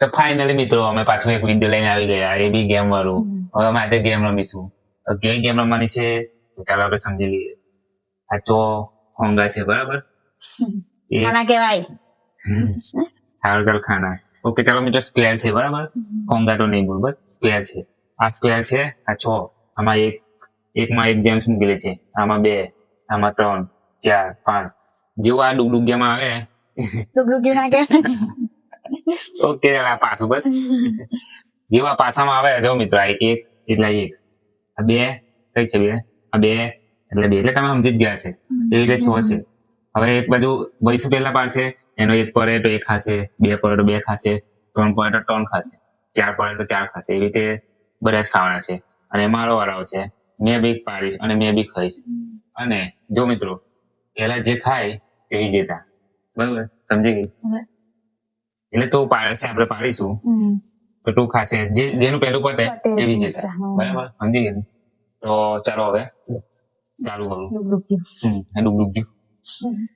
તો ફાઇનલી મિત્રો અમે પાછું એક વીડિયો લઈને આવી ગયા. એ બી ગેમ વાળું. હવે અમે આજે ગેમ રમીશું. કઈ કેવી ગેમ રમવાની છે ચાલો આપણે સમજી લઈએ. આ તો હોંગા છે બરાબર? ખાના કહેવાય. હાલ ચાલ ખાના. ઓકે ચાલો મિત્રો સ્ક્વેર છે બરાબર? હોંગા તો નહીં બરોબર સ્ક્વેર છે. આ સ્ક્વેર છે આ છ. આમાં એક એકમાં એક ગેમ્સ મૂકેલી છે. આમાં બે આમાં ત્રણ ચાર પાંચ. જેવું આ ડુગડુગિયામાં આવે. ડુગડુગ કહેવાય. ઓકે આ પાછું બસ જેવા પાસામાં આવે જો મિત્રો આ એક એટલે એક આ બે કઈ છે બે આ બે એટલે બે એટલે તમે સમજી જ ગયા છે એવી રીતે છ છે હવે એક બાજુ વૈસુ પહેલા પાડશે એનો એક પડે તો એક ખાશે બે પડે તો બે ખાશે ત્રણ પડે તો ત્રણ ખાશે ચાર પડે તો ચાર ખાશે એવી રીતે બધા જ ખાવાના છે અને મારો વાળો છે મેં બી પાડીશ અને મેં બી ખાઈશ અને જો મિત્રો પહેલા જે ખાય એવી જેતા બરાબર સમજી ગઈ. એટલે તો પાડશે આપણે પાડીશું. તો તું ખાશે. જે જેનું પહેલું પતે એવી છે. બરાબર? સમજી ગઈ તો ચાલો હવે. ચાલુ કરું. ડુગડુગી. હમ,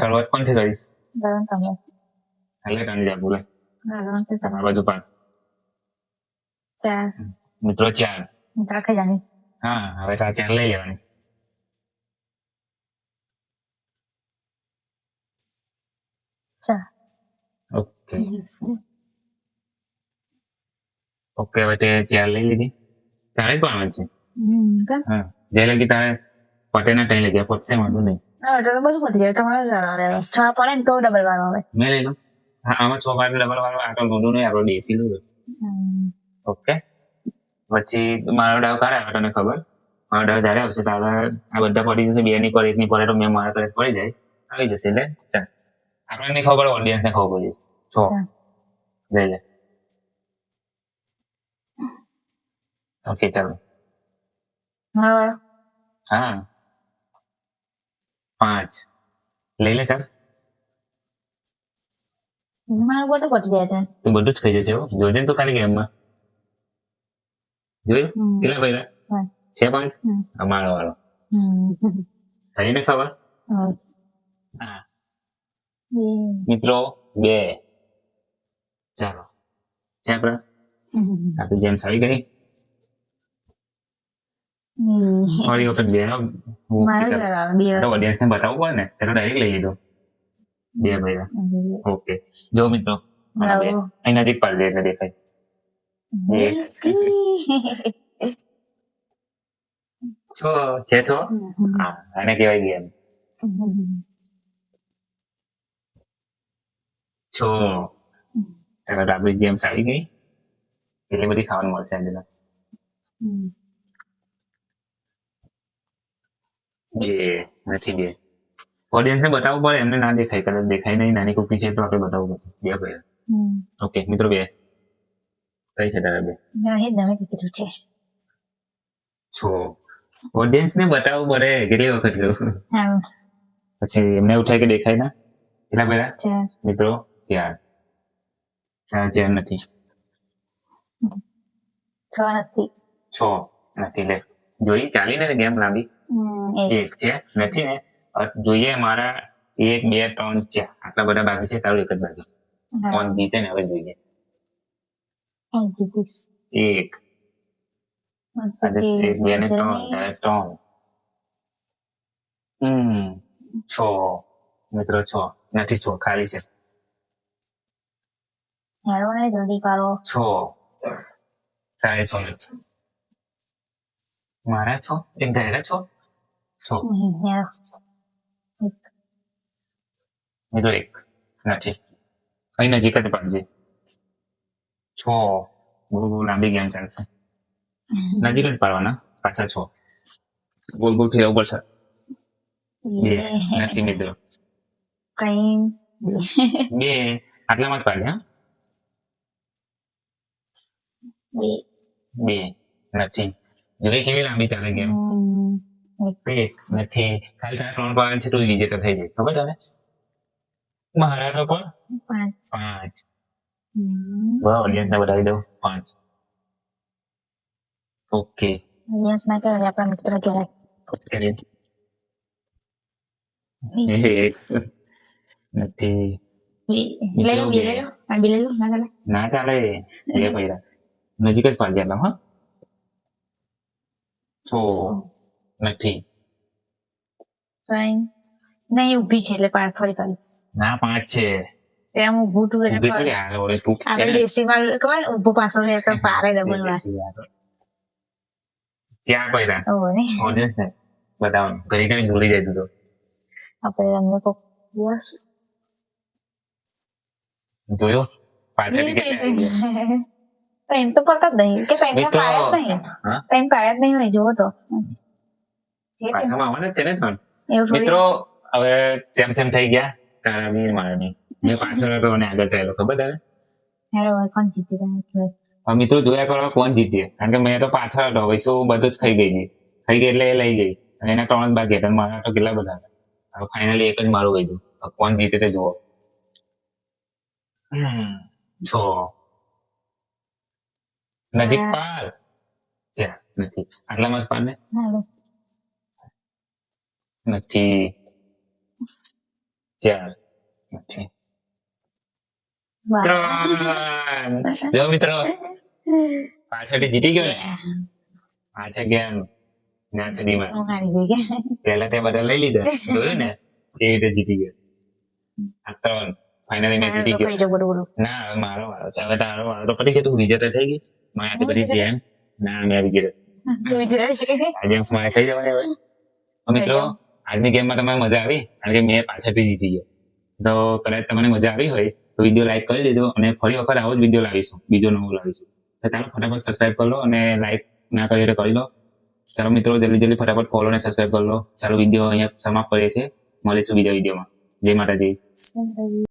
શરૂઆત પણ થી કરીશ એટલે તને જા બોલે. આ બાજુ પાડ. મિત્રો ચાર. હા હવે આ ચાર લઈ લેવાની ચાર ઓકે ઓકે હવે તે ચેર લઈ લીધી. તારે જ પાડવાની છે? હા. જે લગી તારે પતે ના ટાઈમ લઈ ગયા પતશે વાંધો નહીં. હા, તો બધું પતી જાય. તમારે જવાનું રહેવાનું. છ પડે ને તો ડબલ વાર આવે મેં લઈ લઉં. હા આમાં છ વાર ડબલ વાળો આ તો ગુડું નહીં આપણો ઓકે પછી મારો ડાવ ક્યારે આવે તને ખબર? મારો ડાવ જયારે આવશે ત્યારે આ બધા પડી જશે બે ની પર એક ની પર તો મેં મારા તરફ પડી જાય. આવી જશે એટલે ચાલ. આપણને ખબર ઓડિયન્સ ને ખબર પડી જશે. ચાલ. લઈ લે ઓકે ચાલો હા હા પાંચ લઈ લે ચાલ મારું બધું પતી જાય છે તું બધું જ ખાઈ જશે. જોજે તો ખાલી ગેમમાં જોયું. કેટલા પાંચ. છે પાંચ. અમારો વાળો. ખાઈને ખબર હા. હા મિત્રો બે ચાલો. છે આપણે જેમ્સ આવી ગઈ ફરી વખત બે નો હું મારું જ વાર આવે, બે. વાર. ઓડિયન્સ ને બતાવવું પડે ને એટલે ડાયરેક્ટ લઈ લીધો બે ભાઈ ઓકે. જો મિત્રો આના બે. બરાબર. અહીં નજીક એટલે દેખાય. છો છે છો? હા એને કહેવાય ગેમ. છો. ચાલો તો જેમ્સ આવી ગઈ એટલી બધી ખાવાનું મળશે આજે તો. બે નથી બે ઓડિયન્સ બતાવવું પડે એમને ના દેખાય કદાચ દેખાય નહીં નાની કુકી છે તો આપણે બતાવવું પડશે બે ભાઈ ઓકે મિત્રો બે કઈ છે તારા બે કીધું છે છો ઓડિયન્સ ને બતાવવું પડે કેટલી વખત પછી એમને એવું થાય કે દેખાય ના કેટલા પેલા ચાર મિત્રો ચાર ચાર નથી. છ નથી. છ નથી લે. જોઈ ચાલી ને ગેમ લાંબી એક છે નથી ને? જોઈએ મારા એક બે ત્રણ ચાર. આટલા બધા બાકી છે તારું એક જ બાકી છે. કોણ જીતે ને હવે જોઈએ. એક. એક બે ને ત્રણ તારે ત્રણ. હમ છ. મિત્રો છ. નથી છ ખાલી છે. હેરો ને જલ્દી કરો છ સાડે છ. નથી મારા છો? એક ધાયરા છ? છ. મિત્રો એક. નથી. કઈ નજીક જ પાડજે. છ. બહુ બહુ લાંબી ગેમ ચાલશે. નજીક જ પાડવાના. પાછા છ. ગોલ ગોલ ફેરવવું પડશે. બે. નથી મિત્રો. કઈ? બે. આટલામાં જ પાડજે હા. બે નથી જોઈ કેવી લાંબી ચાલે ગેમ એક નથી ખાલી ચાર ત્રણ પાંચ છે તો વિજેતા થઈ જાય ખબર તને મારા તો પણ પાંચ પાંચ ઓડિયન્સ ને બતાવી દઉં પાંચ ઓકે ઓડિયન્સ ના કહેવાય આપણા મિત્ર કહેવાય નથી ના ચાલે એ પૈડા નજીક જ પાડી આટલા હા? તો નથી. ફાઈન નહીં ઊભી છે એટલે પાડ ફરી પાડી. ના પાંચ છે. એમ ઊભું તું એટલે ઊભી. થોડી હાલે ઓલે તું આપણે દેશી માં ખબર? ને પાછો છે તો પારે ડબલ વાર ચાર પૈડા ઓ ને? ઓડિયન્સ ને. બતાવો ઘડી ઘડી ભૂલી જાય તું તો આપણે તમને કોક દિવસ જોયો? પાછળ પેન તો પડતા જ નહીં કે પેન મિત્રો, પાડ્યા જ નહીં હા? પેન પાડ્યા જ નહીં હોય જોવો તો જે પાછામાં આવવાના જ છે ને પણ મિત્રો હવે જેમ સેમ થઈ ગયા તારા બી મારા નહીં મેં પાછળ હતો અને આગળ ચાલ્યો ખબર તને કોણ જીતી રહ્યા મિત્રો જોયા કરો કોણ જીતીએ કારણ કે મેં તો પાછળ હતો વૈસો બધું જ ખાઈ ગઈ હતી ખાઈ ગઈ એટલે એ લઈ ગઈ અને એના ત્રણ જ બાકી હતા મારા તો કેટલા બધા હતા ફાઇનલી એક જ મારું ગયું કોણ જીતે તે જુઓ છો નજીક પાર જા નથી આટલામાં જ પાર ને. નથી. ચાર નથી. ત્રણ. જો મિત્રો. પાછળથી જીતી ગયો ને? પાછળ ગેમ ગઈ કે? પહેલા તે બધા લઈ લીધા. જોયું ને? એ રીતે જીતી ગયો? આ ત્રણ. ફાઇનલી મેં જીતી ગયો. ના હવે મારો વારો છે. હવે તારો વારો તો પડી ગયો. તું વિજેતા થઈ ગઈ. મારે આટલી બધી ગેમ ના મેં આવી જોઈ આજે મારે થઈ જવાની હવે તો મિત્રો આજની ગેમમાં તમને મજા આવી કારણ કે મેં પાછળથી જીતી ગયો તો કદાચ તમને મજા આવી હોય તો વીડિયો લાઈક કરી દેજો અને ફરી વખત આવો જ વીડિયો લાવીશું બીજો નવો લાવીશું તો ચાલો ફટાફટ સબસ્ક્રાઈબ કરી લો અને લાઈક ના કરી તો કરી લો ચાલો મિત્રો જલ્દી જલ્દી ફટાફટ ફોલો અને સબસ્ક્રાઈબ કરી લો ચાલો વીડિયો અહીંયા સમાપ્ત કરીએ છીએ મળીશું બીજા વિડીયોમાં જય માતાજી